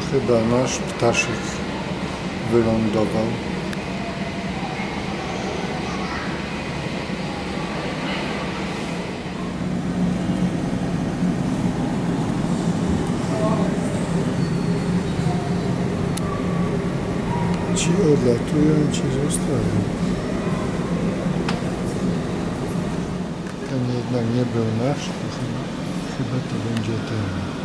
chyba nasz ptaszyk wylądował. Ci odlatują, ci zostają. Ten jednak nie był nasz, to chyba, chyba to będzie ten.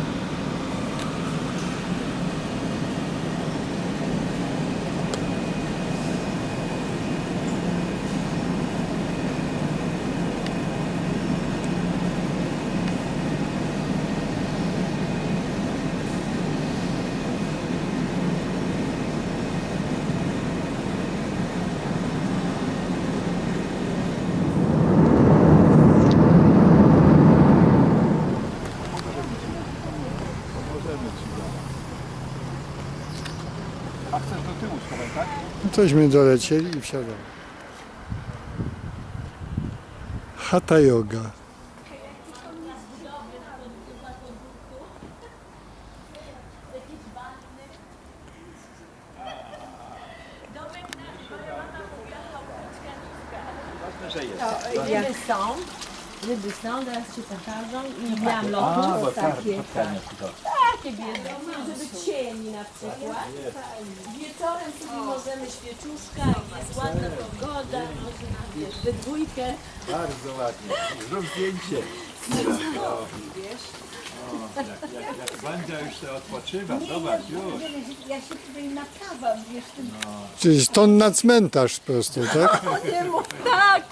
Tośmy dolecieli i wsiadamy. Hatha yoga. Że jest. Ryby są, ryby są, teraz ci pokażą i miałam bo tak, to. Takie biedne, żeby cieni na przykład. Wieczorem sobie możemy świeczuszka, jak jest ładna pogoda, możemy wiesz, we dwójkę. Bardzo ładnie. Zrób zdjęcie. O, jak, jak, jak Wandzia już się odpoczywa, zobacz już. Ja się tutaj napawam, wiesz, tym Czyli stąd na cmentarz po prostu, tak? Nie mów tak!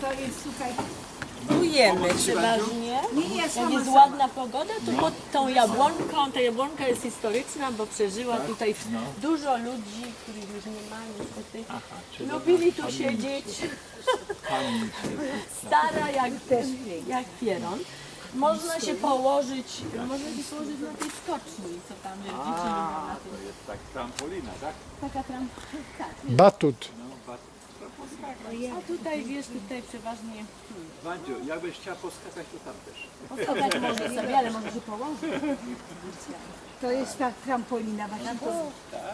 to jest, słuchaj, Budujemy przeważnie. nie ja Jak jest ładna pogoda, to pod tą jabłonką, ta jabłonka jest historyczna, bo przeżyła tutaj dużo ludzi, których już nie ma niestety. Lubili tu siedzieć. Stara jak też, jak pieron. Można się położyć, można się położyć na tej skoczni, co tam na tym. To jest tak trampolina, tak? Taka tam, tak. Batut. A tutaj wiesz, tutaj przeważnie Wandziu, jakbyś chciała poskakać, to tam też. poskakać może sobie, ale może się położyć. To jest ta trampolina właśnie. To,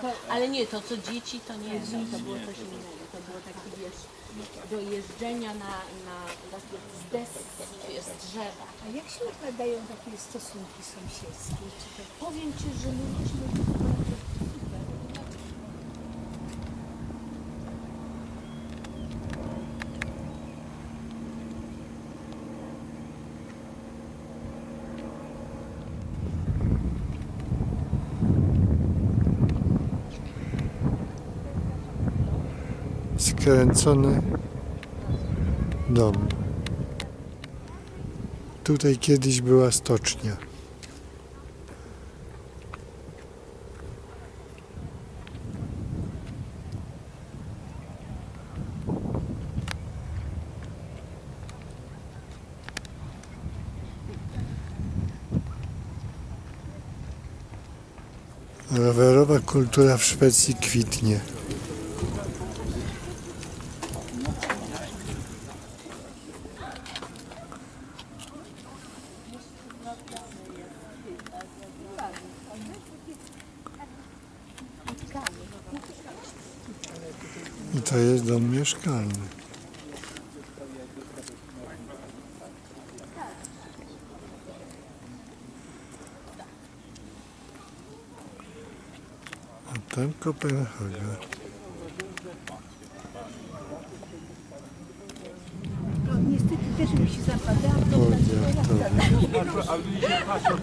To, ale nie, to co dzieci to nie jest, to było coś innego. To było takie wiesz, do jeżdżenia na, na, na z deski, jest drzewa. a jak się układają takie stosunki sąsiedzkie? Czy to Powiem Ci, że my Skręcony dom. Tutaj kiedyś była stocznia. Rowerowa kultura w Szwecji kwitnie. Mieszkalny. A tam Kopenhaga. Też mi się zapadała. A ludzie patrzą,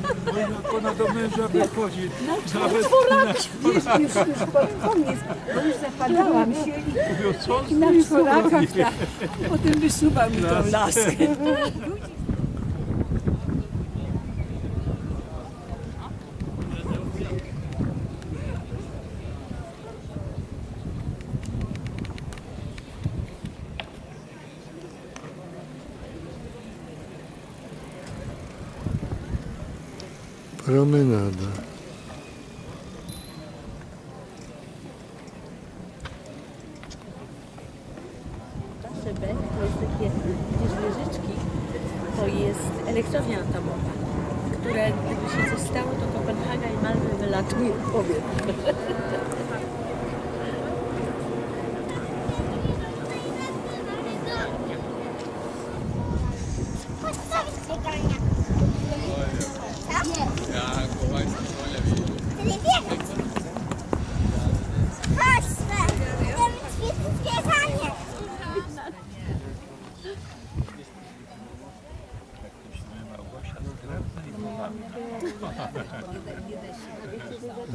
bo ona do męża wychodzi. Nawet Wiesz, już, już pod koniec, bo już zapadałam się i mówią, co on I na czworakach, tak. Potem wysuwa mi tą laskę. Promenada. Szybek, to jest takie, wieżyczki, to jest elektrownia atomowa. które gdyby się coś stało, to Kopenhaga i Malmö wylatują powietrze.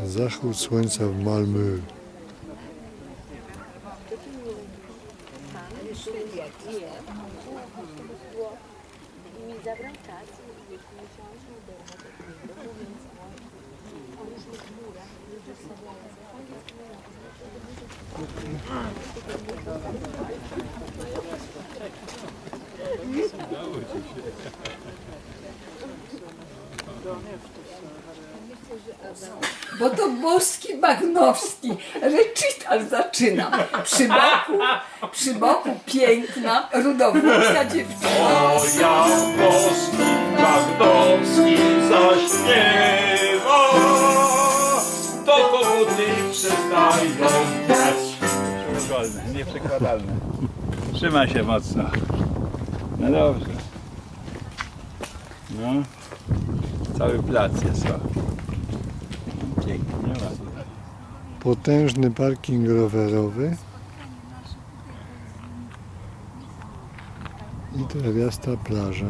Zachód słońca w Malmö. Zaczynam. Przy boku, przy boku piękna, rudowłosa dziewczyna. ja boski Magdowski zaśpiewa, to koguty przestają grać. Nieprzekładalne. Trzyma się mocno. No dobrze. No. Cały plac jest. o. Pięknie, ładnie. Potężny parking rowerowy i trawiasta plaża.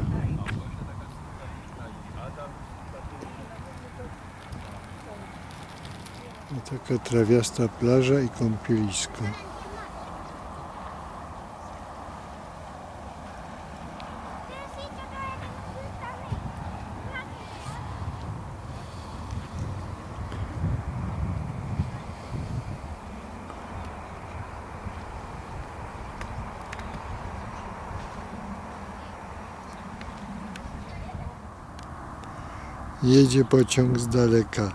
I taka trawiasta plaża i kąpielisko. Jedzie pociąg z daleka.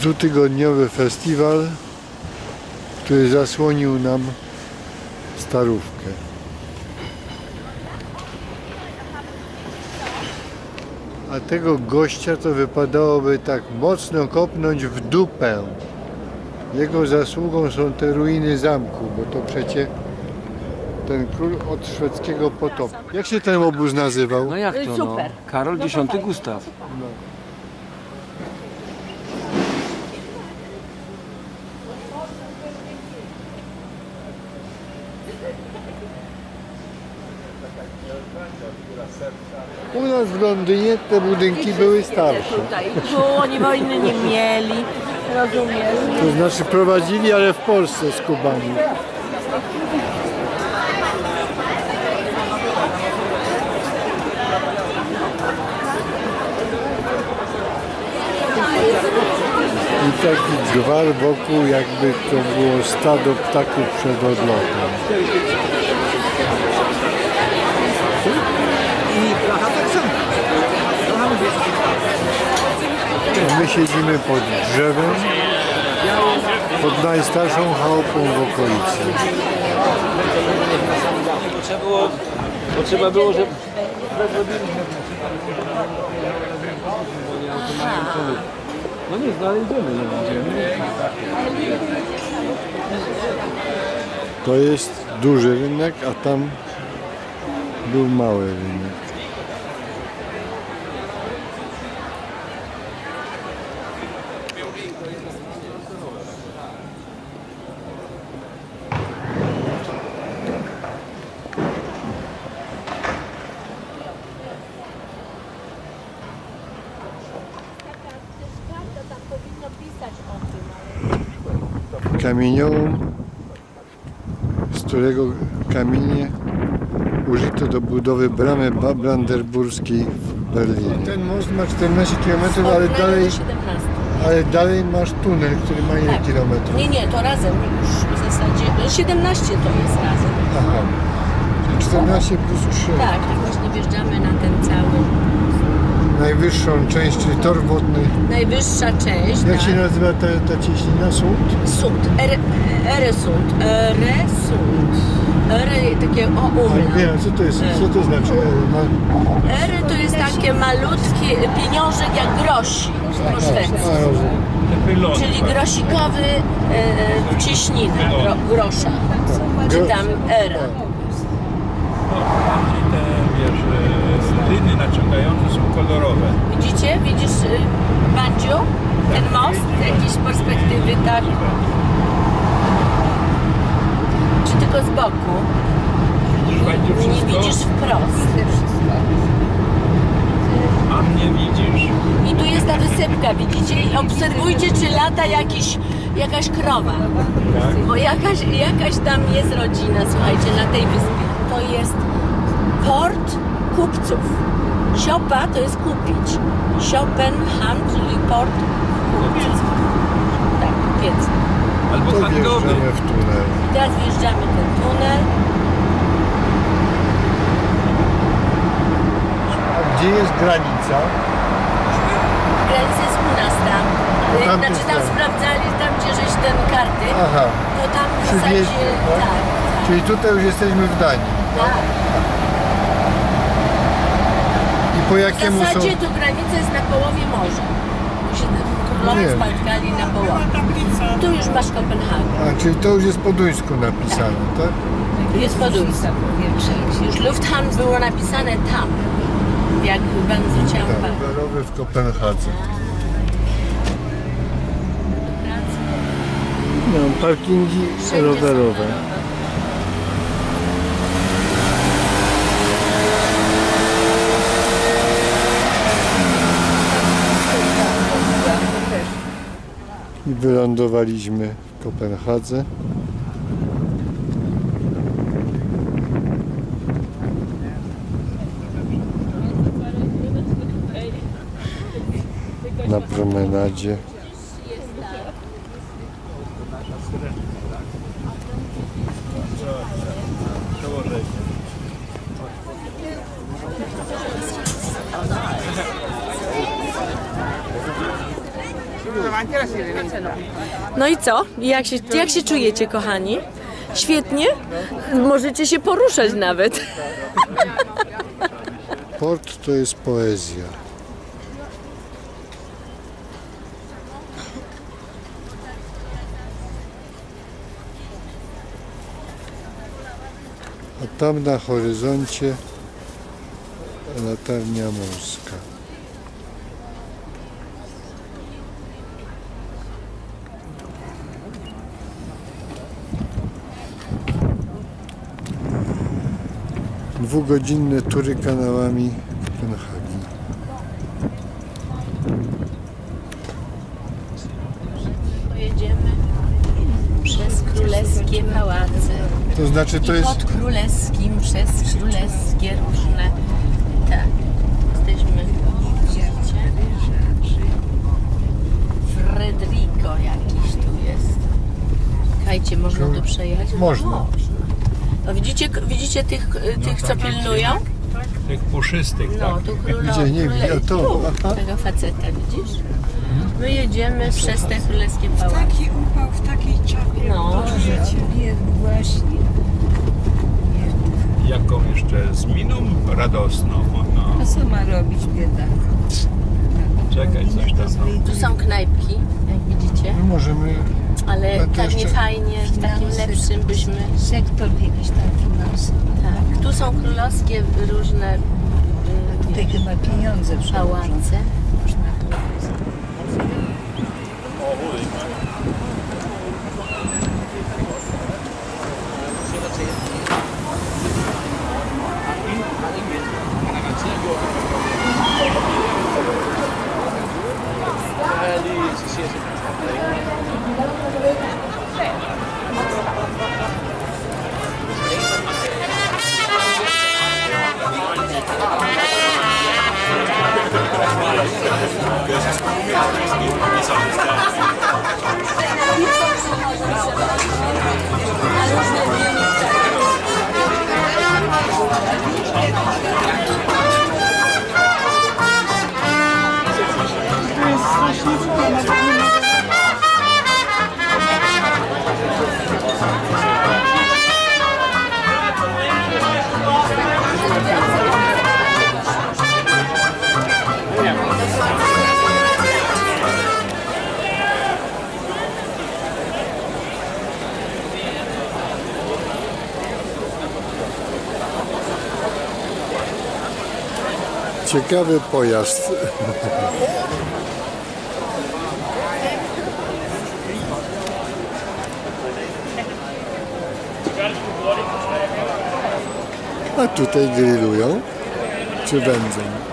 Dwutygodniowy festiwal, który zasłonił nam starówkę. A tego gościa to wypadałoby tak mocno kopnąć w dupę. Jego zasługą są te ruiny zamku, bo to przecie ten król od szwedzkiego potopu. Jak się ten obóz nazywał? No jak to no? Karol X Gustaw. U nas w Londynie te budynki były starsze. Tutaj, tu oni wojny nie mieli, rozumiesz? To znaczy prowadzili, ale w Polsce z Kubami. I taki gwar wokół, jakby to było stado ptaków przed odlotem. My siedzimy pod drzewem, pod najstarszą chałupą w okolicy. Trzeba było, bo trzeba było, że... No nie, idziemy, nie idziemy. To jest duży rynek, a tam był mały rynek. To tam powinno pisać o tym, Kamieniołom, z którego kamienie użyto do budowy bramy brandenburskiej w Berlinie. Ten most ma 14 km, ale dalej, 17. ale dalej masz tunel, który ma ile Tak. kilometrów? Nie, nie, to razem już w zasadzie. no 17 to jest razem. Aha. Czyli 14 plus 3. Tak, tak właśnie wjeżdżamy na ten cały. Najwyższą część, czyli tor wodny. Najwyższa część. Jak tak. się nazywa ta, ta cieśnina? Sąd? Ere, Eresund, Eresund. Ere, takie o umla. wiem, co to jest? Co to znaczy? E, Ery to jest takie malutki pieniążek jak grosi po szwedzku. Czyli grosikowy e, wcieśnina, gro, grosza. Czy tam era. Liny naciągające są kolorowe. Widzicie? Widzisz y, Bandziu? Ten most? Jakieś perspektywy, tak? Czy tylko z boku? Będzie Nie wszystko, widzisz wprost. a mnie widzisz. I tu jest ta wysypka, widzicie? I obserwujcie, czy lata jakiś, jakaś krowa. Bo jakaś, jakaś tam jest rodzina, słuchajcie, na tej wyspie. To jest port kupców. Siopa to jest kupić. Siopenham, czyli port kupców. Tak, kupiec. Albo To handlowy. wjeżdżamy w tunel. I teraz wjeżdżamy ten tunel. A gdzie jest granica? Granica jest u nas tam. Tamtej Znaczy tam stronie. sprawdzali, tam gdzie żeś ten karty, Aha, to tam w Przy zasadzie... wjeździe, tak? Tak, czyli tutaj już jesteśmy w Danii. tak. Po W jakiemu są... zasadzie to granica jest na połowie morza. Musi królowie Nie. spotkali na połowę. Tu już masz Kopenhagę. A, czyli to już jest po duńsku napisane, tak? Jest podujście. Już Lufthansa było napisane tam. Jak pan zwróciłam Tak, pan. rowerowy w Kopenhadze. No, parkingi rowerowe. I wylądowaliśmy w Kopenhadze. Na promenadzie. No i co? Jak się, jak się czujecie, kochani? Świetnie? Możecie się poruszać nawet. Port to jest poezja. A tam na horyzoncie latarnia morska. Dwugodzinne tury kanałami Kopenhagi. Pojedziemy przez królewskie pałace. To znaczy to I jest pod królewskim, przez królewskie różne. Tak. Jesteśmy. Fredrico jakiś tu jest. Kajcie, można tu przejechać? Można. No widzicie, widzicie tych, tych co pilnują? Tych puszystych, No, tak? tu króla, Gdzie? Nie króle, to, tu, aha. tego faceta, widzisz? My jedziemy przez te królewskie pałace. Taki upał w takiej czapie. No. Cię nie, właśnie. Jaką jeszcze z miną radosną. No. A co ma robić bieda? Czekaj, coś tam. No. Tu są knajpki, jak widzicie, my możemy ale No to tak nie fajnie, w takim lepszym byśmy... Sektor jakiś tam finansowy. Tak, tu są królewskie różne y, Tutaj chyba pieniądze przełożą. Pałace. Ciekawy pojazd. A tutaj grillują czy wędzą?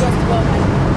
just woman.